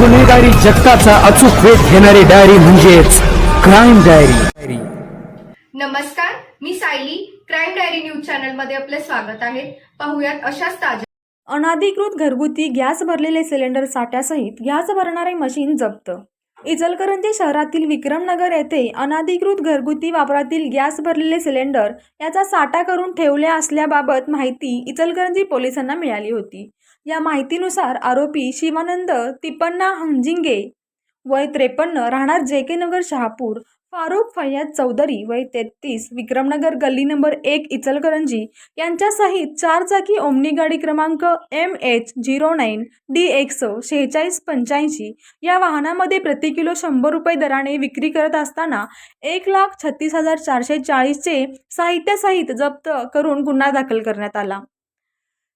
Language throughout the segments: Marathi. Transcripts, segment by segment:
गुन्हेगारी जगताचा अचूक वेध घेणारी डायरी म्हणजेच क्राईम डायरी. नमस्कार मी सायली. क्राईम डायरी न्यूज चॅनलमध्ये आपले स्वागत आहे. पाहुयात अशाच ताज्या अनाधिकृत घरगुती गॅस भरलेले सिलेंडर साठ्यासहित गॅस भरणारे मशीन जप्त इचलकरंजी शहरातील विक्रमनगर येथे अनाधिकृत घरगुती वापरातील गॅस भरलेले सिलेंडर याचा साठा करून ठेवले असल्याबाबत माहिती इचलकरंजी पोलिसांना मिळाली होती. या माहितीनुसार आरोपी शिवानंद तिपन्ना हंजिंगे वय त्रेपन्न राहणार जे के नगर शहापूर फारुख फैयाद चौधरी वय तेहतीस विक्रमनगर गल्ली नंबर एक इचलकरंजी यांच्यासहित चारचाकी ओमनी गाडी क्रमांक M H zero nine D X शेहेचाळीस पंच्याऐंशी या वाहनामध्ये प्रति किलो शंभर रुपये दराने विक्री करत असताना एक लाख छत्तीस हजार चारशे चाळीसचे साहित्यासहित जप्त करून गुन्हा दाखल करण्यात आला.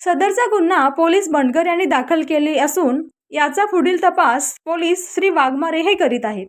सदरचा गुन्हा पोलीस बंडकर यांनी दाखल केले असून याचा पुढील तपास पोलीस श्री वाघमारे हे करीत आहेत.